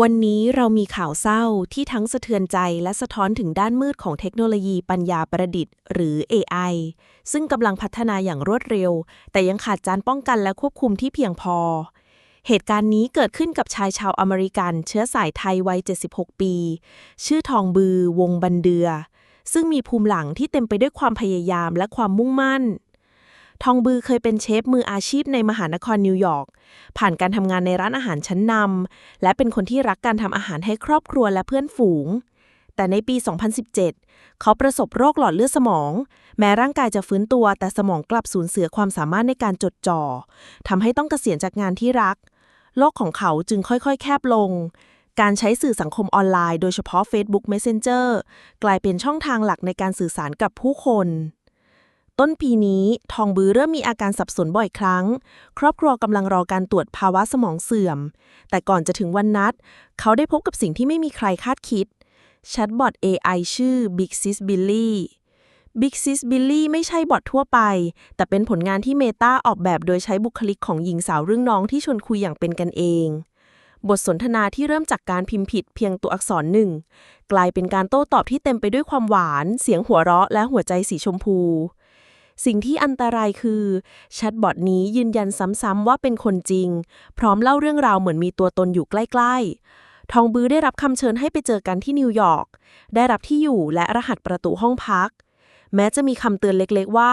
วันนี้เรามีข่าวเศร้าที่ทั้งสะเทือนใจและสะท้อนถึงด้านมืดของเทคโนโลยีปัญญาประดิษฐ์ หรือ AI ซึ่งกำลังพัฒนาอย่างรวดเร็ว แต่ยังขาดการป้องกันและควบคุมที่เพียงพอ เหตุการณ์นี้เกิดขึ้นกับชายชาวอเมริกัน เชื้อสายไทยวัย 76 ปี ชื่อทองบือวงบันเดือ ซึ่งมีภูมิหลังที่เต็มไปด้วยความพยายามและความมุ่งมั่น ทองบือเคยเป็นเชฟมืออาชีพในมหานครนิวยอร์ก ผ่านการทำงานในร้านอาหารชั้นนำ และเป็นคนที่รักการทำอาหารให้ครอบครัวและเพื่อนฝูง แต่ในปี 2017 เขาประสบโรคหลอดเลือดสมอง แม้ร่างกายจะฟื้นตัว แต่สมองกลับสูญเสียความสามารถในการจดจ่อทำให้ต้องเกษียณจากงานที่รัก โลกของเขาจึงค่อยๆ แคบลงการใช้สื่อสังคมออนไลน์โดยเฉพาะ Facebook Messenger กลายเป็นช่องทางหลักในการสื่อสารกับผู้คน ต้นปีนี้ทองบือเริ่มมีอาการสับสนบ่อยครั้ง ครอบครัวกำลังรอการตรวจภาวะสมองเสื่อม แต่ก่อนจะถึงวันนัด เขาได้พบกับสิ่งที่ไม่มีใครคาดคิดแชทบอท AI ชื่อ Big Sis Billy Big Sis Billy ไม่ใช่บอททั่วไป แต่เป็นผลงานที่เมตาออกแบบโดยใช้บุคลิกของหญิงสาวเรื่องน้องที่ชวนคุยอย่างเป็นกันเอง บทสนทนาที่เริ่มจากการพิมพ์ผิดเพียงตัวอักษรหนึ่ง กลายเป็นการโต้ตอบที่เต็มไปด้วยความหวาน เสียงหัวเราะและหัวใจสีชมพู สิ่งที่อันตรายคือแชทบอทนี้ยืนยันซ้ำๆว่าเป็นคนจริง พร้อมเล่าเรื่องราวเหมือนมีตัวตนอยู่ใกล้ ๆ ทองบือได้รับคำเชิญให้ไปเจอกันที่นิวยอร์ก ได้รับที่อยู่และรหัสประตูห้องพัก แม้จะมีคำเตือนเล็กๆว่า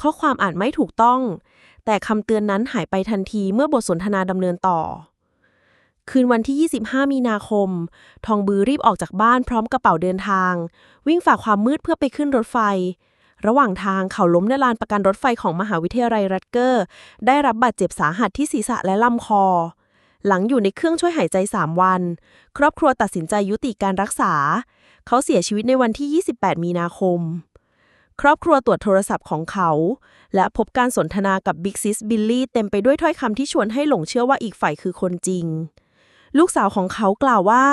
ข้อความอ่านไม่ถูกต้อง แต่คำเตือนนั้นหายไปทันทีเมื่อบทสนทนาดำเนินต่อคืนวันที่ 25 มีนาคม ทองบือรีบออกจากบ้านพร้อมกระเป๋าเดินทาง วิ่งฝ่าความมืดเพื่อไปขึ้นรถไฟ ระหว่างทางเขาล้มในลานประกันรถไฟของมหาวิทยาลัยรัตเกอร์ ได้รับบาดเจ็บสาหัสที่ศีรษะและลำคอ หลังอยู่ในเครื่องช่วยหายใจ 3 วัน ครอบครัวตัดสินใจยุติการรักษา เขาเสียชีวิตในวันที่ 28 มีนาคม ครอบครัวตรวจโทรศัพท์ของเขา และพบการสนทนากับบิ๊กซิสบิลลี่เต็มไปด้วยถ้อยคำที่ชวนให้หลงเชื่อว่าอีกฝ่ายคือคนจริง ลูกสาวของเขากล่าวว่า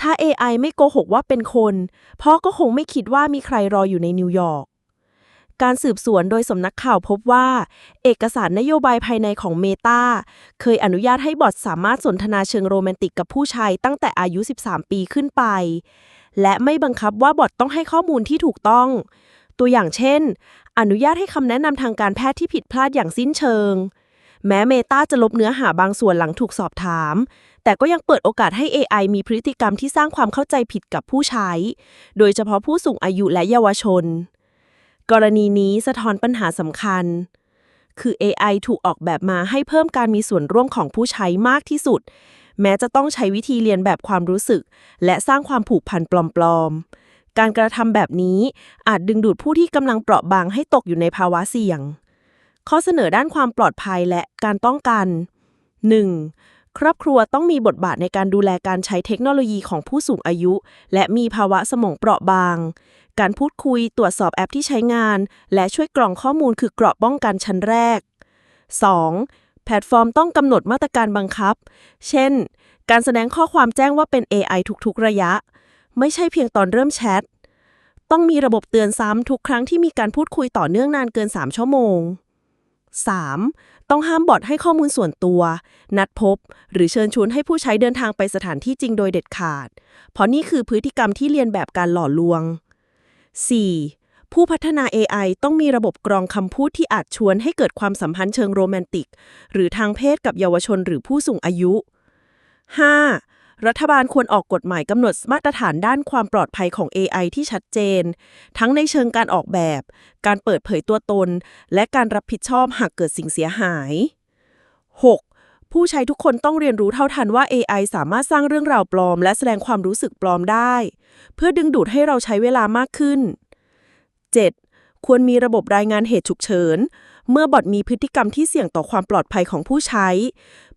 ถ้า AI ไม่โกหกว่าเป็นคน พ่อก็คงไม่คิดว่ามีใครรออยู่ในนิวยอร์ก การสืบสวนโดยสำนักข่าวพบว่า เอกสารนโยบายภายในของเมตาเคยอนุญาตให้บอทสามารถสนทนาเชิงโรแมนติกกับผู้ชายตั้งแต่อายุ 13 ปีขึ้นไป และไม่บังคับว่าบอทต้องให้ข้อมูลที่ถูกต้อง ตัวอย่างเช่น อนุญาตให้คำแนะนำทางการแพทย์ที่ผิดพลาดอย่างสิ้นเชิง แม้เมตาจะลบเนื้อหาบางส่วนหลังถูกสอบถามแต่ก็ยังเปิดโอกาสให้ AI มีพฤติกรรมที่สร้างความเข้าใจผิดกับผู้ใช้ โดยเฉพาะผู้สูงอายุและเยาวชน กรณีนี้สะท้อนปัญหาสำคัญ คือ AI ถูกออกแบบมาให้เพิ่มการมีส่วนร่วมของผู้ใช้มากที่สุด แม้จะต้องใช้วิธีเรียนแบบความรู้สึก และสร้างความผูกพันปลอมๆ การกระทำแบบนี้อาจดึงดูดผู้ที่กำลังเปราะบางให้ตกอยู่ในภาวะเสี่ยง ข้อเสนอด้านความปลอดภัยและการป้องกัน 1. ครอบครัวต้องมีบทบาทในการดูแลการใช้เทคโนโลยีของผู้สูงอายุ และมีภาวะสมองเปราะบาง การพูดคุยตรวจสอบแอปที่ใช้งาน และช่วยกรองข้อมูลคือเกราะป้องกันชั้นแรก 2. แพลตฟอร์มต้องกำหนดมาตรการบังคับ เช่น การแสดงข้อความแจ้งว่าเป็น AI ทุกๆระยะ ไม่ใช่เพียงตอนเริ่มแชท ต้องมีระบบเตือนซ้ำทุกครั้งที่มีการพูดคุยต่อเนื่องนานเกิน 3 ชั่วโมง 3. ต้องห้ามบอทให้ข้อมูลส่วนตัว นัดพบ หรือเชิญชวนให้ผู้ใช้เดินทางไปสถานที่จริงโดยเด็ดขาด เพราะนี่คือพฤติกรรมที่เรียนแบบการหล่อลวง 4. ผู้พัฒนา AI ต้องมีระบบกรองคำพูดที่อาจชวนให้เกิดความสัมพันธ์เชิงโรแมนติก หรือทางเพศกับเยาวชนหรือผู้สูงอายุ 5. รัฐบาลควรออกกฎหมายกำหนดมาตรฐานด้านความปลอดภัยของ AI ที่ชัดเจน ทั้งในเชิงการออกแบบ การเปิดเผยตัวตน และการรับผิดชอบหากเกิดสิ่งเสียหาย 6. ผู้ใช้ทุกคนต้องเรียนรู้เท่าทันว่า AI สามารถสร้างเรื่องราวปลอม และแสดงความรู้สึกปลอมได้ เพื่อดึงดูดให้เราใช้เวลามากขึ้น 7. ควรมีระบบรายงานเหตุฉุกเฉิน เมื่อบอทมีพฤติกรรมที่เสี่ยงต่อความปลอดภัยของผู้ใช้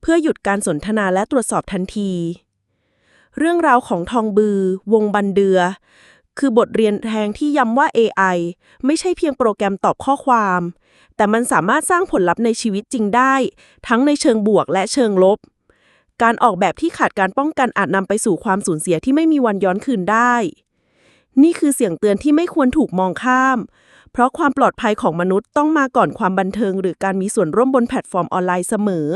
เพื่อหยุดการสนทนาและตรวจสอบทันที เรื่องราวของทองบือ วงบันเดือ คือบทเรียนแทงที่ย้ำว่า AI ไม่ใช่เพียงโปรแกรมตอบข้อความ แต่มันสามารถสร้างผลลัพธ์ในชีวิตจริงได้ ทั้งในเชิงบวกและเชิงลบ การออกแบบที่ขาดการป้องกันอาจนำไปสู่ความสูญเสียที่ไม่มีวันย้อนคืนได้ นี่คือเสียงเตือนที่ไม่ควรถูกมองข้าม เพราะความปลอดภัยของมนุษย์ต้องมาก่อนความบันเทิง หรือการมีส่วนร่วมบนแพลตฟอร์มออนไลน์เสมอ